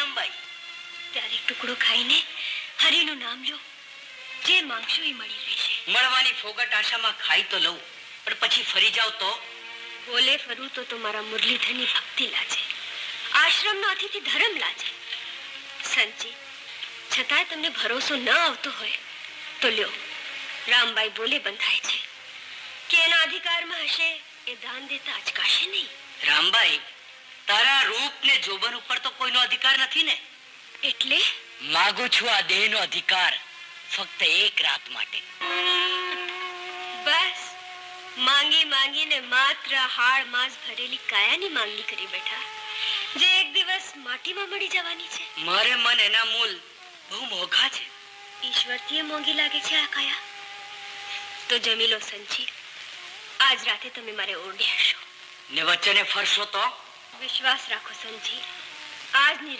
રામબાઈ ત્યારે ટુકડો ખાઈને હરિનું નામ લો જે માંગશો એ મળી રહેશે. મળવાની ફોગટ આશામાં ખાઈ તો લઉં પણ પછી ફરી જાવ તો? બોલે ફરું તો તમારા મુરલીધરની ભક્તિ લાજે આશ્રમનો અતિથિ ધર્મ લાજે. સંચી છતાંય તમને ભરોસો ન આવતો હોય તો લ્યો રામબાઈ બોલે બંધાય છે. કે એના અધિકારમાં હશે એ દાન દેતા અચકાશે નહીં. રામબાઈ તારા રૂપ જોબન ઉપર તો કોઈનો અધિકાર નથી ને. એટલે? માગું છું આ દેહનો અધિકાર ફક્ત એક રાત માટે. બસ. માંગી માંગીને માત્ર હાડ માંસ ભરેલી કાયાની માંગણી કરી બેઠા. જે એક દિવસ માટીમાં મળી જવાની છે. મારે મન એના મૂલ બહુ મોઘા છે. ઈશ્વરથી મોંઘી લાગે છે આ કાયા? તો જમી લો સંચી આજ રાતે તમે મારે ઓરડે હશો. ને વચ્ચે ફરશો તો? વિશ્વાસ રાખો સંજી. આજની